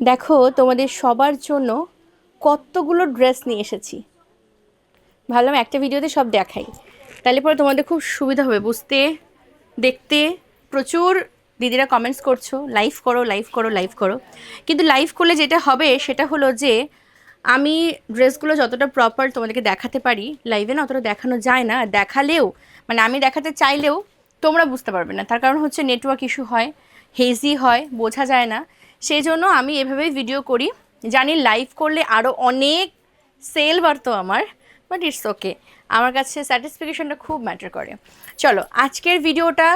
দেখো, তোমাদের সবার জন্য কতগুলো ড্রেস নিয়ে এসেছি। ভাবলাম একটা ভিডিওতে সব দেখাই। তাহলে পরে তোমাদের খুব সুবিধা হবে, বুঝতে, দেখতে। প্রচুর দিদিরা কমেন্টস করছ লাইভ করো লাইভ করো লাইভ করো। কিন্তু লাইভ করলে যেটা হবে, সেটা হলো যে, আমি ড্রেসগুলো যতটা প্রপার তোমাদেরকে দেখাতে পারি লাইভে না অতটা দেখানো যায় না। দেখালেও মানে আমি দেখাতে চাইলেও তোমরা বুঝতে পারবে না। তার কারণ হচ্ছে নেটওয়ার্ক ইস্যু হয় হেজি হয়, বোঝা যায় না। সেই জন্য আমি এভাবেই ভিডিও করি। জানি লাইভ করলে আরও অনেক সেল বাড়তো আমার বাট ইটস ওকে আমার কাছে স্যাটিসফিকেশনটা খুব ম্যাটার করে। চলো, আজকের ভিডিওটা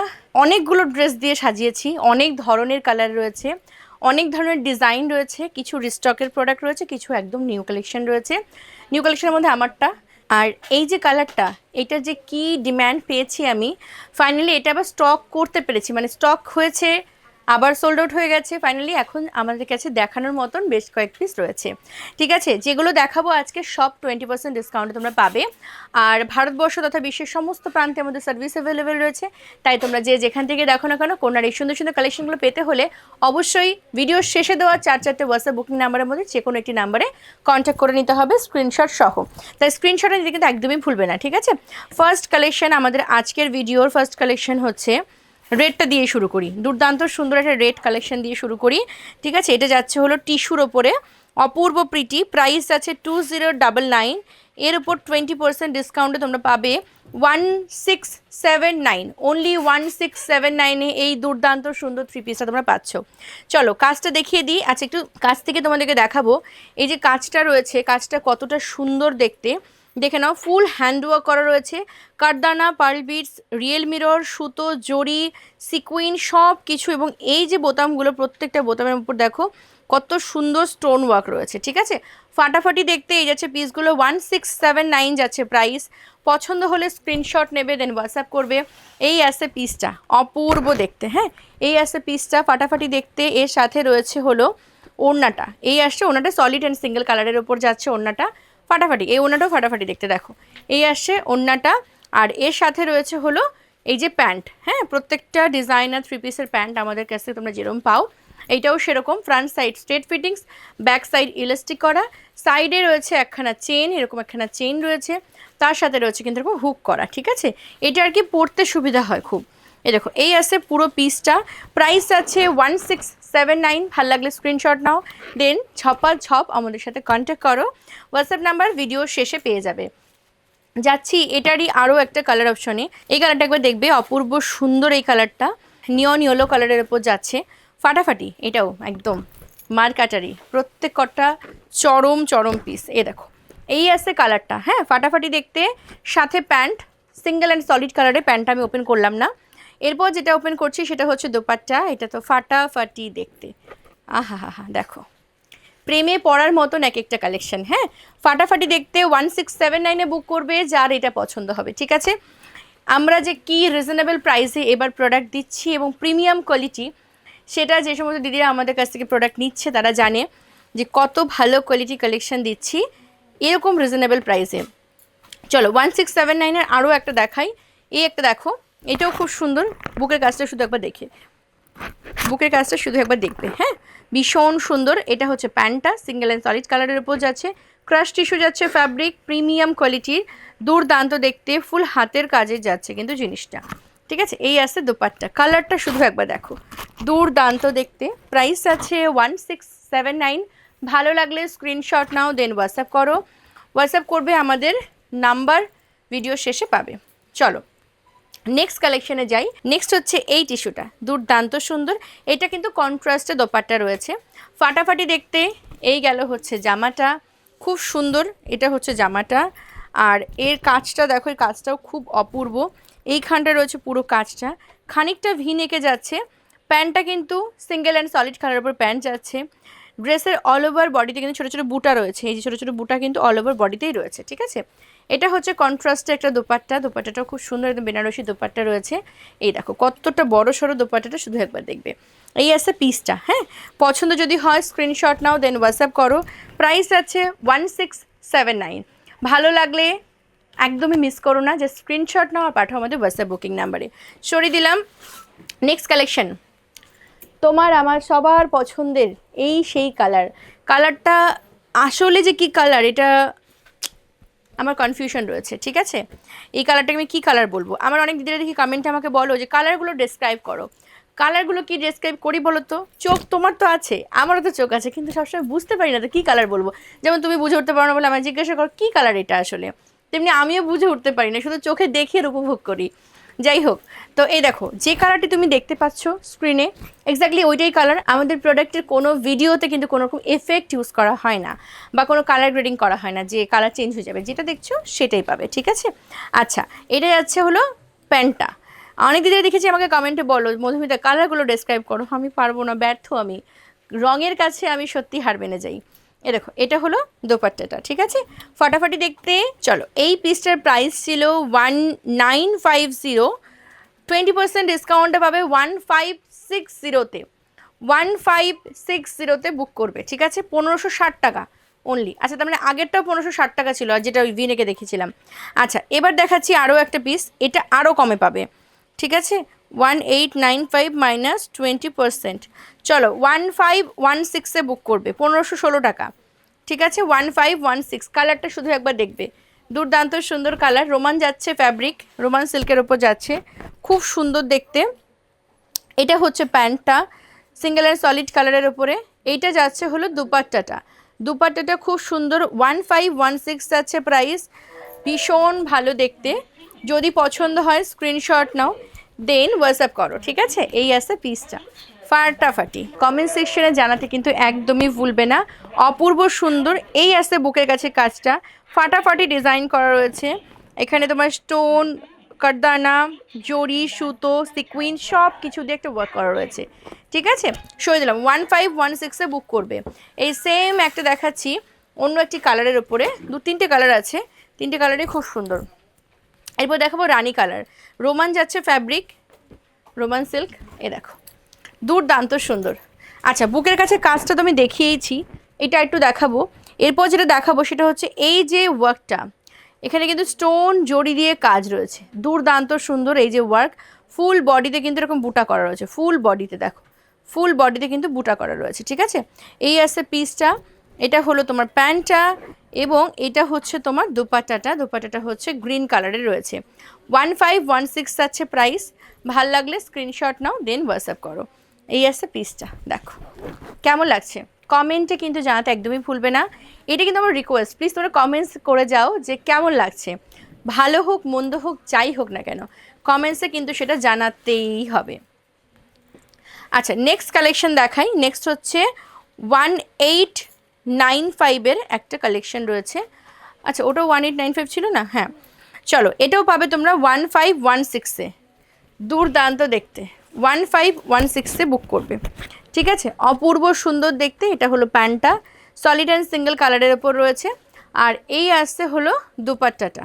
অনেকগুলো ড্রেস দিয়ে সাজিয়েছি, অনেক ধরনের কালার রয়েছে, অনেক ধরনের ডিজাইন রয়েছে, কিছু রিস্টকের প্রোডাক্ট রয়েছে, কিছু একদম নিউ কালেকশন রয়েছে। নিউ কালেকশনের মধ্যে আমারটা। আর এই যে কালারটা এটা যে কি ডিম্যান্ড পেয়েছি আমি ফাইনালি এটা আবার স্টক করতে পেরেছি মানে স্টক হয়েছে আবার সোল্ড আউট হয়ে গেছে ফাইনালি এখন আমাদের কাছে দেখানোর মতন বেশ কয়েক পিস রয়েছে। ঠিক আছে, যেগুলো দেখাবো আজকে সব টোয়েন্টি পার্সেন্ট ডিসকাউন্টে তোমরা পাবে। আর ভারতবর্ষ তথা বিশ্বের সমস্ত প্রান্তে আমাদের সার্ভিস অ্যাভেলেবেল রয়েছে। তাই তোমরা যে যেখান থেকে দেখো না কেন, কোনার এই সুন্দর সুন্দর কালেকশনগুলো পেতে হলে অবশ্যই ভিডিওর শেষে দেওয়া চার চারটে হোয়াটসঅ্যাপ বুকিং নাম্বারের মধ্যে যে কোনো একটি নাম্বারে কন্ট্যাক্ট করে নিতে হবে স্ক্রিনশট সহ। তাই স্ক্রিনশটে নিতে কিন্তু একদমই ভুলবে না, ঠিক আছে? ফার্স্ট কালেকশন আমাদের আজকের ভিডিওর ফার্স্ট কালেকশন হচ্ছে রেডটা দিয়ে শুরু করি। দুর্দান্ত সুন্দর একটা রেড কালেকশন দিয়ে শুরু করি। ঠিক আছে, এটা যাচ্ছে হলো টিস্যুর ওপরে। অপূর্ব প্রিটি প্রাইস আছে টু জিরো ডাবল নাইন এর উপর টোয়েন্টি পার্সেন্ট ডিসকাউন্টে তোমরা পাবে one six seven nine only one six seven নাইনে এই দুর্দান্ত সুন্দর থ্রি পিসটা তোমরা পাচ্ছ। চলো, কাজটা দেখিয়ে দিই। আচ্ছা একটু কাছ থেকে তোমাদেরকে দেখাবো। এই যে কাজটা রয়েছে, কাজটা কতটা সুন্দর দেখতে। দেখে নাও ফুল হ্যান্ডওয়ার্ক করা রয়েছে। কারদানা পার্ল বিটস রিয়েল মিরর সুতো, জড়ি সিকুইন সব কিছু এবং এই যে বোতামগুলো, প্রত্যেকটা বোতামের উপর দেখো, কত সুন্দর স্টোন ওয়ার্ক রয়েছে, ঠিক আছে? ফাটাফাটি দেখতে এই যাচ্ছে পিসগুলো ওয়ান সিক্স সেভেন নাইন যাচ্ছে প্রাইস পছন্দ হলে স্ক্রিনশট নেবে দেন হোয়াটসঅ্যাপ করবে। এই আছে পিসটা অপূর্ব দেখতে হ্যাঁ? এই আছে পিসটা ফাটাফাটি দেখতে, এর সাথে রয়েছে হলো ওড়নাটা। এই আসছে ওড়নাটা সলিড অ্যান্ড সিঙ্গেল কালারের ওপর যাচ্ছে ওড়নাটা। ফাটাফাটি, এই ওড়নাটাও ফাটাফাটি দেখতে দেখো। এই আসছে ওড়নাটা আর এর সাথে রয়েছে হলো এই যে প্যান্ট হ্যাঁ? প্রত্যেকটা ডিজাইনার থ্রি পিসের প্যান্ট আমাদের কাছে তোমরা যেরকম পাও। এইটাও সেরকম front side straight fittings back side elastic করা। সাইডে রয়েছে একখানা চেন এরকম একখানা চেন রয়েছে। তার সাথে রয়েছে কিন্তু এরকম হুক করা, ঠিক আছে? এটা আর কি পরতে সুবিধা হয় খুব। এই দেখো, এই আছে পুরো পিসটা প্রাইস আছে ওয়ান সিক্স সেভেন নাইন ভালো লাগলে স্ক্রিনশট নাও। দেন ছপাল ছপ আমাদের সাথে কন্ট্যাক্ট করো। হোয়াটসঅ্যাপ নাম্বার ভিডিও শেষে পেয়ে যাবে। যাচ্ছি, এটারই আরও একটা কালার অপশনে এই কালারটা একবার দেখবে, অপূর্ব সুন্দর এই কালারটা নিয়ন ইয়েলো কালারের ওপর যাচ্ছে। ফাটাফাটি, এটাও একদম। মার্কাটারি প্রত্যেক কটা চরম চরম পিস এ দেখো, এই আছে কালারটা হ্যাঁ ফাটাফাটি দেখতে, সাথে প্যান্ট সিঙ্গেল অ্যান্ড সলিড কালারের প্যান্টটা আমি ওপেন করলাম না। এরপর যেটা ওপেন করছি সেটা হচ্ছে দোপাট্টা, এটা তো ফাটাফাটি দেখতে। আহা হা হা দেখো। প্রেমে পড়ার মতন এক একটা কালেকশন হ্যাঁ? ফাটাফাটি দেখতে ওয়ান সিক্স সেভেন নাইনে বুক করবে, যার এটা পছন্দ হবে, ঠিক আছে? আমরা যে কি রিজনেবল প্রাইসে এবার প্রোডাক্ট দিচ্ছি এবং প্রিমিয়াম কোয়ালিটি সেটা যে সমস্ত দিদিরা আমাদের কাছ থেকে প্রোডাক্ট নিচ্ছে, তারা জানে যে কত ভালো কোয়ালিটি কালেকশন দিচ্ছি, এরকম রিজনেবল প্রাইসে চলো ওয়ান সিক্স সেভেন নাইনের আরও একটা দেখাই। এই একটা দেখো। এটাও খুব সুন্দর। বুকের কাজটা শুধু একবার দেখে। বুকের কাজটা শুধু একবার দেখবে হ্যাঁ? ভীষণ সুন্দর। এটা হচ্ছে প্যান্টটা সিঙ্গেল অ্যান্ড সলিড কালারের উপর যাচ্ছে। ক্রাশ টিস্যু যাচ্ছে ফ্যাব্রিক প্রিমিয়াম কোয়ালিটির দুর্দান্ত দেখতে ফুল হাতের কাজে যাচ্ছে কিন্তু জিনিসটা। ঠিক আছে? এই আছে দোপাট্টা। কালারটা শুধু একবার দেখো। দুর্দান্ত দেখতে। প্রাইস আছে ওয়ান সিক্স সেভেন নাইন ভালো লাগলে স্ক্রিনশট নাও দেন হোয়াটসঅ্যাপ করো। হোয়াটসঅ্যাপ করবে আমাদের নাম্বার ভিডিও শেষে পাবে। চলো। নেক্সট কালেকশনে যাই। নেক্সট হচ্ছে এই টিস্যুটা। দুর্দান্ত সুন্দর। এটা কিন্তু কন্ট্রাস্টে দোপাট্টা রয়েছে। ফাটাফাটি দেখতে এই গেল হচ্ছে জামাটা। খুব সুন্দর। এটা হচ্ছে জামাটা। আর এর কাজটা দেখো এই কাজটাও খুব অপূর্ব। এইখানটা রয়েছে পুরো কাজটা খানিকটা ভি নেকে যাচ্ছে। প্যান্টটা কিন্তু সিঙ্গেল অ্যান্ড সলিড কালারের উপর প্যান্ট যাচ্ছে। ড্রেসের অল ওভার বডিতে কিন্তু ছোটো ছোটো বুটা রয়েছে। এই যে ছোটো ছোটো বুটা কিন্তু অল ওভার বডিতেই রয়েছে, ঠিক আছে? এটা হচ্ছে কন্ট্রাস্টে একটা দোপাট্টা। দোপাট্টাটাও খুব সুন্দর একদম বেনারসি দোপাট্টা রয়েছে। এই দেখো, কতটা বড় সড়ো দোপাট্টাটা শুধু একবার দেখবে। এই আছে পিসটা হ্যাঁ? পছন্দ যদি হয় স্ক্রিনশট নাও দেন হোয়াটসঅ্যাপ করো। প্রাইস আছে ওয়ান সিক্স সেভেন নাইন ভালো লাগলে একদমই মিস করো না যে স্ক্রিনশট নাও আর পাঠাও আমাদের হোয়াটসঅ্যাপ বুকিং নাম্বারে সরিয়ে দিলাম নেক্সট কালেকশন তোমার, আমার সবার পছন্দের এই সেই কালার কালারটা আসলে যে কি কালার এটা আমার কনফিউশন রয়েছে, ঠিক আছে? এই কালারটাকে আমি কী কালার বলব? আমার অনেক দিদিরা দেখি কমেন্টে আমাকে বলো যে কালারগুলো ডেসক্রাইব করো। কালারগুলো কি ডেসক্রাইব করি বলো তো? চোখ তোমার তো আছে, আমারও তো চোখ আছে, কিন্তু সবসময় বুঝতে পারি না তো কী কালার বলব। যেমন তুমি বুঝে উঠতে পারো না বলে আমার জিজ্ঞাসা করো, কী কালার এটা আসলে? তেমনি আমিও বুঝে উঠতে পারি না, শুধু চোখে দেখে উপভোগ করি। যাই হোক, তো এই দেখো, যে কালারটি তুমি দেখতে পাচ্ছ স্ক্রিনে এক্স্যাক্টলি ওইটাই কালার আমাদের প্রোডাক্টের কোনো ভিডিওতে কিন্তু কোনো রকম এফেক্ট ইউজ করা হয় না, বা কোনো কালার গ্রেডিং করা হয় না, যে কালার চেঞ্জ হয়ে যাবে। যেটা দেখছ সেটাই পাবে, ঠিক আছে? আচ্ছা এটা যাচ্ছে হলো প্যান্টটা। অনেক দিদি দেখেছি, আমাকে কমেন্টে বলো, মধুমিতা কালারগুলো ডেসক্রাইব করো। আমি পারব না, ব্যর্থ আমি। রঙের কাছে আমি সত্যি হার মেনে যাই। এ দেখো, এটা হলো দোপাট্টাটা, ঠিক আছে? ফাটাফাটি দেখতে, চলো, এই পিসটার প্রাইস ছিল one nine five zero twenty percent ডিসকাউন্টে পাবে ওয়ান ফাইভ সিক্স জিরোতে ওয়ান ফাইভ সিক্স জিরোতে বুক করবে, ঠিক আছে? পনেরোশো ষাট টাকা অনলি আচ্ছা তার মানে আগেরটাও পনেরোশো ষাট টাকা ছিল, আর যেটা ওই ভিনেকে দেখেছিলাম। আচ্ছা এবার দেখাচ্ছি আরও একটা পিস এটা আরও কমে পাবে। ঠিক আছে? One eight nine five minus twenty percent চলো ওয়ান ফাইভ ওয়ান সিক্সে বুক করবে, পনেরোশো ষোলো টাকা। ঠিক আছে? ওয়ান ফাইভ ওয়ান সিক্স কালারটা শুধু একবার দেখবে। দুর্দান্ত সুন্দর কালার রোমান যাচ্ছে ফ্যাব্রিক রোমান সিল্কের ওপর যাচ্ছে। খুব সুন্দর দেখতে। এটা হচ্ছে প্যান্টটা সিঙ্গেল অ্যান্ড সলিড কালারের ওপরে এইটা যাচ্ছে হলো দুপাট্টাটা। দুপাট্টাটা খুব সুন্দর। ওয়ান ফাইভ ওয়ান সিক্স যাচ্ছে প্রাইস ভীষণ ভালো দেখতে। যদি পছন্দ হয় স্ক্রিনশট নাও। দেন হোয়াটসঅ্যাপ করো, ঠিক আছে? এই আছে পিসটা। ফাটাফাটি। কমেন্ট সেকশনে জানাতে কিন্তু একদমই ভুলবে না। অপূর্ব সুন্দর, এই আছে বুকের কাছে কাজটা। ফাটাফাটি ডিজাইন করা রয়েছে। এখানে তোমার স্টোন কারদানা, জরি, সুতো সিকুইন সব কিছু দিয়ে একটা ওয়ার্ক করা রয়েছে। ঠিক আছে? সরে দিলাম। ওয়ান ফাইভ ওয়ান সিক্সে বুক করবে। এই সেম একটা দেখাচ্ছি। অন্য একটি কালারের ওপরে দু তিনটে কালার আছে। তিনটে কালারই খুব সুন্দর। এরপর দেখাবো রানি কালার। রোমান যাচ্ছে ফ্যাব্রিক, রোমান সিল্ক, এ দেখো। দুর্দান্ত সুন্দর। আচ্ছা বুকের কাছে কাজটা তো আমি দেখিয়েইছি, এটা একটু দেখাবো। এরপর যেটা দেখাবো সেটা হচ্ছে এই যে ওয়ার্কটা এখানে কিন্তু স্টোন জড়ি দিয়ে কাজ রয়েছে। দুর্দান্ত সুন্দর এই যে ওয়ার্ক ফুল বডিতে কিন্তু এরকম বুটা করা রয়েছে ফুল বডিতে দেখো। ফুল বডিতে কিন্তু বুটা করা রয়েছে, ঠিক আছে? এই আছে পিসটা এটা হলো তোমার প্যান্টটা এবং এটা হচ্ছে তোমার দুপাট্টাটা দুপাট্টাটা হচ্ছে গ্রিন কালারের রয়েছে। ওয়ান ফাইভ ওয়ান সিক্স আছে প্রাইস। ভালো লাগলে স্ক্রিনশট নাও, দেন হোয়াটসঅ্যাপ করো। এই আছে পিসটা, দেখো। কেমন লাগছে? কমেন্টে কিন্তু জানাতে একদমই ভুলবে না। এটা কিন্তু আমার রিকোয়েস্ট প্লিজ তোমরা কমেন্টস করে যাও যে কেমন লাগছে। ভালো হোক, মন্দ হোক, যাই হোক না কেন কমেন্টসে কিন্তু সেটা জানাতেই হবে। আচ্ছা নেক্সট কালেকশন দেখাই। নেক্সট হচ্ছে ওয়ান এইট নাইন ফাইভের একটা কালেকশন রয়েছে। আচ্ছা ওটা ওয়ান এইট নাইন ফাইভ ছিল না? হ্যাঁ। চলো, এটাও পাবে তোমরা ওয়ান ফাইভ ওয়ান সিক্সে দুর্দান্ত দেখতে। ওয়ান ফাইভ ওয়ান সিক্সে বুক করবে। ঠিক আছে? অপূর্ব সুন্দর দেখতে। এটা হলো প্যান্টটা। সলিড অ্যান্ড সিঙ্গেল কালারের ওপর রয়েছে। আর এই আসছে হলো দুপাট্টাটা।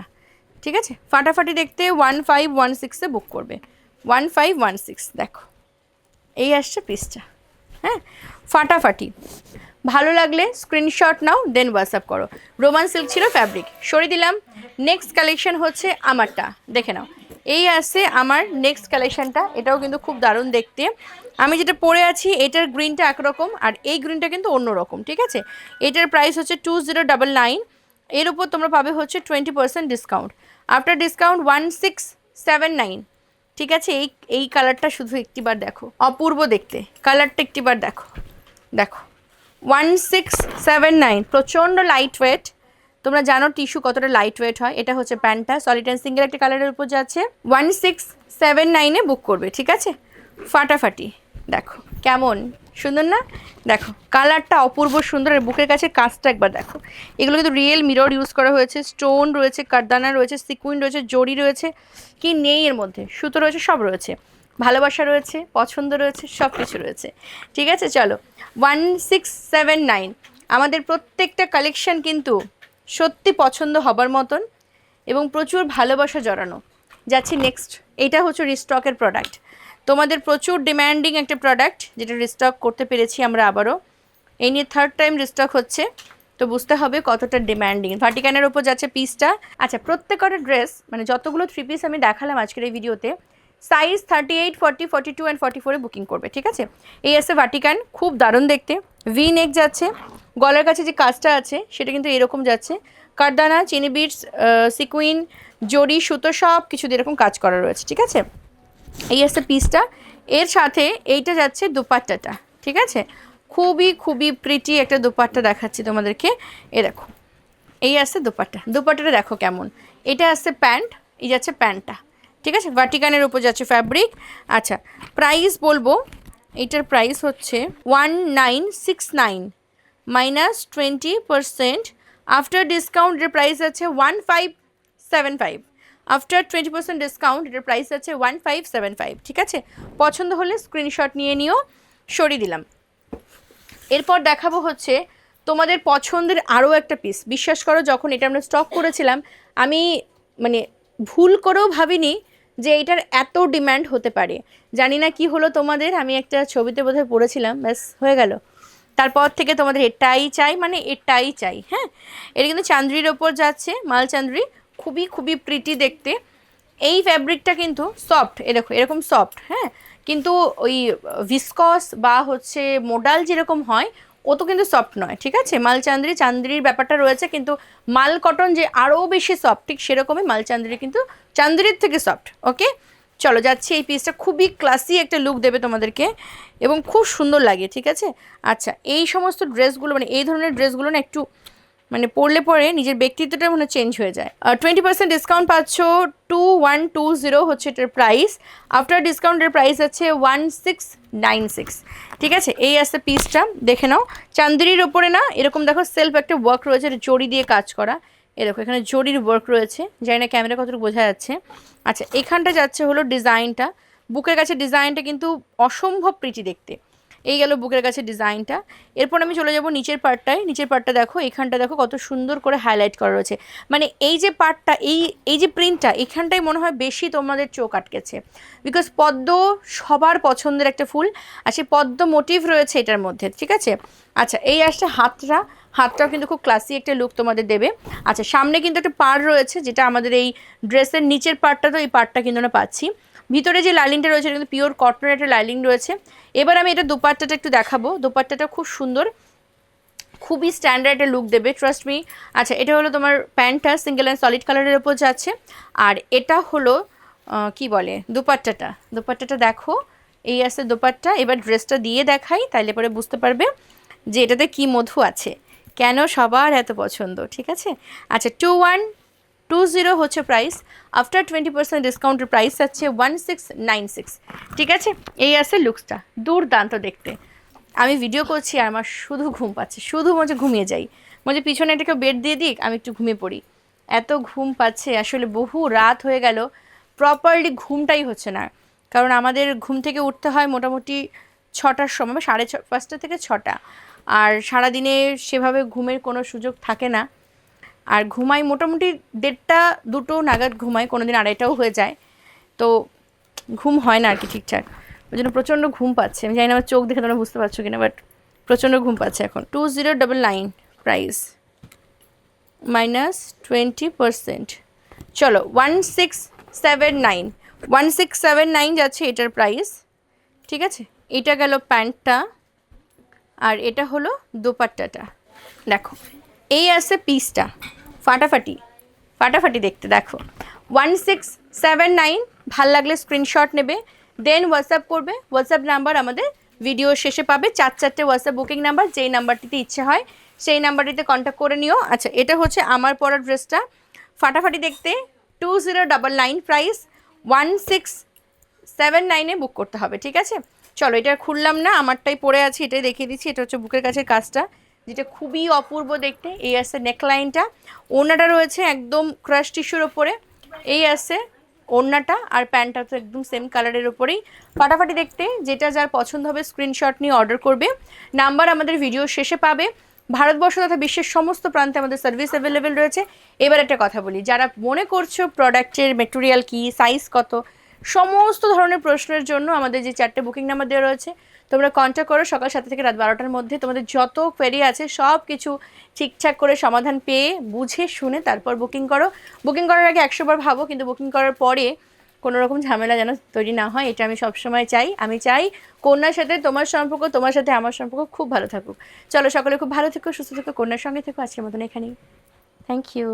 ঠিক আছে? ফাটাফাটি দেখতে ওয়ান ফাইভ ওয়ান সিক্সে বুক করবে। ওয়ান ফাইভ ওয়ান সিক্স দেখো। এই আসছে পিসটা হ্যাঁ? ফাটাফাটি। ভালো লাগলে স্ক্রিনশট নাও দেন হোয়াটসঅ্যাপ করো। রোমান সিল্ক ছিল ফ্যাব্রিক সরিয়ে দিলাম। নেক্সট কালেকশন হচ্ছে আমারটা, দেখে নাও। এই আছে আমার নেক্সট কালেকশনটা এটাও কিন্তু খুব দারুণ দেখতে। আমি যেটা পরে আছি, এটার গ্রিনটা একরকম, আর এই গ্রিনটা কিন্তু অন্য রকম ঠিক আছে? এটার প্রাইস হচ্ছে টু জিরো ডাবল নাইন এর উপর তোমরা পাবে হচ্ছে twenty percent discount after discount one six seven nine ঠিক আছে? এই এই কালারটা শুধু একটিবার দেখো, অপূর্ব দেখতে। কালারটা একটিবার দেখো দেখো। ওয়ান সিক্স সেভেন নাইন প্রচণ্ড লাইট ওয়েট তোমরা জানো টিস্যু কতটা লাইট ওয়েট হয়, এটা হচ্ছে প্যান্টটা সলিড অ্যান্ড সিঙ্গেল একটা কালারের উপর যাচ্ছে। ওয়ান সিক্স সেভেন নাইনে বুক করবে, ঠিক আছে? ফাটাফাটি, দেখো, কেমন? সুন্দর না? দেখো কালারটা অপূর্ব সুন্দর, আর বুকের কাছে কাজটা একবার দেখো। এগুলো কিন্তু রিয়েল মিরর ইউজ করা হয়েছে স্টোন রয়েছে কারদানা রয়েছে সিকুইন রয়েছে, জড়ি রয়েছে, কি নেই এর মধ্যে? সুতো রয়েছে, সব রয়েছে। ভালোবাসা রয়েছে, পছন্দ রয়েছে সব কিছু রয়েছে। ঠিক আছে, চলো। ওয়ান সিক্স সেভেন নাইন আমাদের প্রত্যেকটা কালেকশন কিন্তু সত্যি পছন্দ হবার মতন এবং প্রচুর ভালোবাসা জড়ানো। যাচ্ছি নেক্সট এটা হচ্ছে রিস্টকের প্রোডাক্ট তোমাদের প্রচুর ডিম্যান্ডিং একটা প্রোডাক্ট যেটা রিস্টক করতে পেরেছি আমরা আবারও। এই নিয়ে থার্ড টাইম রিস্টক হচ্ছে। তো বুঝতে হবে কতটা ডিম্যান্ডিং ভার্টিকানের ওপর যাচ্ছে পিসটা আচ্ছা প্রত্যেকটা ড্রেস মানে যতগুলো থ্রি পিস আমি দেখালাম আজকের এই ভিডিওতে size thirty eight forty forty two and forty ফোরে বুকিং করবে, ঠিক আছে? এই আছে ভাটিকান খুব দারুণ দেখতে। ভি নেক যাচ্ছে, গলার কাছে যে কাজটা আছে, সেটা কিন্তু এরকম যাচ্ছে। কারদানা, চিনি বিটস সিকুইন জড়ি, সুতো, সব কিছু এরকম কাজ করা রয়েছে, ঠিক আছে? এই আছে পিসটা এর সাথে এইটা যাচ্ছে দুপাট্টাটা, ঠিক আছে? খুবই খুবই প্রিটি একটা দুপাট্টা দেখাচ্ছি তোমাদেরকে। এ দেখো, এই আছে দুপাট্টা। দুপাট্টাটা দেখো কেমন। এটা আছে প্যান্ট, এই যাচ্ছে প্যান্টটা। ঠিক আছে? ভাটিকানের উপর যাচ্ছে ফ্যাব্রিক আচ্ছা প্রাইস বলব। এটার প্রাইস হচ্ছে one nine six nine minus twenty percent after discount এর প্রাইস আছে one five seven five after twenty percent discount এটার প্রাইস আছে ওয়ান ফাইভ সেভেন ফাইভ ঠিক আছে? পছন্দ হলে স্ক্রিনশট নিয়ে নিও, সরিয়ে দিলাম। এরপর দেখাবো হচ্ছে তোমাদের পছন্দের আরও একটা পিস বিশ্বাস করো, যখন এটা আমরা স্টক করেছিলাম, আমি মানে ভুল করেও ভাবিনি যে এটার এত ডিম্যান্ড হতে পারে। জানি না কি হলো তোমাদের, আমি একটা ছবিতে বোধহয় পড়েছিলাম, ব্যাস হয়ে গেল। তারপর থেকে তোমাদের এটাই চাই মানে এটাই চাই হ্যাঁ? এটা কিন্তু চান্দ্রির ওপর যাচ্ছে, মাল চান্দ্রি। খুবই খুবই প্রিটি দেখতে। এই ফ্যাব্রিকটা কিন্তু সফট এরকম এরকম সফট হ্যাঁ? কিন্তু ওই ভিসকস বা হচ্ছে মোডাল যেরকম হয়, ও তো কিন্তু সফট নয়, ঠিক আছে? মাল চান্দ্রি, চান্দ্রির ব্যাপারটা রয়েছে, কিন্তু মাল কটন যে আরও বেশি সফট ঠিক সেরকমই মাল চান্দ্রি কিন্তু চান্দ্রির থেকে সফট ওকে চলো, যাচ্ছি, এই পিসটা খুবই ক্লাসি একটা লুক দেবে তোমাদেরকে এবং খুব সুন্দর লাগে, ঠিক আছে? আচ্ছা এই সমস্ত ড্রেসগুলো মানে এই ধরনের ড্রেসগুলো না একটু মানে পড়লে পরে নিজের ব্যক্তিত্বটা মনে চেঞ্জ হয়ে যায়। টোয়েন্টি পার্সেন্ট ডিসকাউন্ট পাচ্ছ টু ওয়ান টু জিরো হচ্ছে এটার প্রাইস আফটার ডিসকাউন্টের প্রাইস আছে ওয়ান সিক্স নাইন সিক্স ঠিক আছে? এই আসছে পিসটা দেখে নাও। চান্দিরির ওপরে না, এরকম দেখো সেলফ একটা ওয়ার্ক রয়েছে জড়ি দিয়ে কাজ করা। এ দেখো, এখানে জরির ওয়ার্ক রয়েছে। জানি না ক্যামেরা কতটুকু বোঝা যাচ্ছে। আচ্ছা এখানটা যাচ্ছে হলো ডিজাইনটা বুকের কাছে ডিজাইনটা কিন্তু অসম্ভব প্রীতি দেখতে। এই গেল বুকের কাছে ডিজাইনটা এরপর আমি চলে যাব নিচের পার্টটায় নিচের পার্টটা দেখো, এখানটা দেখো কত সুন্দর করে হাইলাইট করা রয়েছে। মানে এই যে পার্টটা এই এই যে প্রিন্টটা এখানটাই মনে হয় বেশি তোমাদের চোখ আটকেছে। বিকজ পদ্ম সবার পছন্দের একটা ফুল, আর সেই পদ্ম মোটিভ রয়েছে এটার মধ্যে, ঠিক আছে? আচ্ছা এই আসছে হাতটা। হাতটাও কিন্তু খুব ক্লাসি একটা লুক তোমাদের দেবে। আচ্ছা সামনে কিন্তু একটা পার রয়েছে, যেটা আমাদের এই ড্রেসের নিচের পার্টটা তো এই পার্টটা কিন্তু আমরা পাচ্ছি। ভিতরে যে লাইলিংটা রয়েছে, এটা কিন্তু পিওর কটনের একটা লাইলিং রয়েছে। এবার আমি এটা দুপাট্টাটা একটু দেখাবো। দুপাট্টাটা খুব সুন্দর, খুবই স্ট্যান্ডার্ড একটা লুক দেবে ট্রাস্ট মি আচ্ছা এটা হলো তোমার প্যান্টটা সিঙ্গেল অ্যান্ড সলিড কালারের ওপর যাচ্ছে। আর এটা হলো কি বলে, দুপাট্টাটা। দুপাট্টাটা দেখো, এই আছে দুপাট্টা। এবার ড্রেসটা দিয়ে দেখাই, তাইলে পরে বুঝতে পারবে যে এটাতে কি মধু আছে। কেন সবার এত পছন্দ, ঠিক আছে? আচ্ছা টু ওয়ান টু জিরো হচ্ছে প্রাইস আফটার টোয়েন্টি পার্সেন্ট ডিসকাউন্টের প্রাইস আছে ওয়ান সিক্স নাইন সিক্স ঠিক আছে? এই আছে লুকসটা দুর্দান্ত দেখতে। আমি ভিডিও করছি আর আমার শুধু ঘুম পাচ্ছে, শুধু হচ্ছে ঘুমিয়ে যাই। মনে পিছনে এটাকে বেড দিয়ে দিক, আমি একটু ঘুমিয়ে পড়ি। এত ঘুম পাচ্ছে, আসলে বহু রাত হয়ে গেল প্রপারলি ঘুমটাই হচ্ছে না। কারণ আমাদের ঘুম থেকে উঠতে হয় মোটামুটি ছটার সময় সাড়ে ছ, পাঁচটা থেকে ছটা। আর সারাদিনে সেভাবে ঘুমের কোনো সুযোগ থাকে না। আর ঘুমাই মোটামুটি দেড়টা দুটো নাগাদ ঘুমাই কোনো দিন আড়াইটাও হয়ে যায়। তো ঘুম হয় না আর কি ঠিকঠাক। ওই জন্য প্রচণ্ড ঘুম পাচ্ছে। আমি জানি না, আমার চোখ দেখে তোমরা বুঝতে পারছ কিনা বাট প্রচণ্ড ঘুম পাচ্ছে এখন। Two zero double nine price minus twenty percent চলো one six seven nine one six seven nine যাচ্ছে এটার প্রাইস ঠিক আছে? এটা গেল প্যান্টটা। আর এটা হলো দোপাট্টাটা। দেখো, এই আছে পিসটা ফাটাফাটি ফাটাফাটি দেখতে, দেখো। ওয়ান সিক্স সেভেন নাইন ভালো লাগলে স্ক্রিনশট নেবে। দেন হোয়াটসঅ্যাপ করবে। হোয়াটসঅ্যাপ নাম্বার আমাদের ভিডিও শেষে পাবে। চার চারটে হোয়াটসঅ্যাপ বুকিং নাম্বার যেই নাম্বারটিতে ইচ্ছে হয়, সেই নাম্বারটিতে কন্ট্যাক্ট করে নিও। আচ্ছা এটা হচ্ছে আমার পরার ড্রেসটা ফাটাফাটি দেখতে two zero double nine price one six seven নাইনে বুক করতে হবে, ঠিক আছে? চলো, এটা খুললাম না, আমারটাই পড়ে আছে, এটাই দেখিয়ে দিচ্ছি, এটা হচ্ছে বুকের কাছের কাজটা, যেটা খুবই অপূর্ব দেখতে, এই আছে নেকলাইনটা ওড়নাটা রয়েছে একদম ক্রাশ টিস্যুর ওপরে, এই আছে ওড়নাটা আর প্যান্টটা তো একদম সেম কালারের ওপরেই। ফাটাফাটি দেখতে, যেটা যার পছন্দ হবে স্ক্রিনশট নিয়ে অর্ডার করবে। নাম্বার আমাদের ভিডিও শেষে পাবে। ভারতবর্ষ তথা বিশ্বের সমস্ত প্রান্তে আমাদের সার্ভিস অ্যাভেলেবেল রয়েছে। এবার একটা কথা বলি, যারা মনে করছ প্রোডাক্টের মেটেরিয়াল কী সাইজ কত সমস্ত ধরনের প্রশ্নের জন্য আমাদের যে চারটে বুকিং নাম্বার দেওয়া রয়েছে, তোমরা কন্ট্যাক্ট করো সকাল সাতটা থেকে রাত বারোটার মধ্যে। তোমাদের যত কোয়েরি আছে সব কিছু ঠিকঠাক করে সমাধান পেয়ে, বুঝে, শুনে তারপর বুকিং করো। বুকিং করার আগে একশো বার ভাবো, কিন্তু বুকিং করার পরে কোনো রকম ঝামেলা যেন তৈরি না হয়, এটা আমি সবসময় চাই। আমি চাই কন্যার সাথে তোমার সম্পর্ক, তোমার সাথে আমার সম্পর্ক খুব ভালো থাকুক। চলো সকলে খুব ভালো থেকো, সুস্থ থেকো, কন্যার সঙ্গে থেকো। আজকের মতন এখানেই। Thank you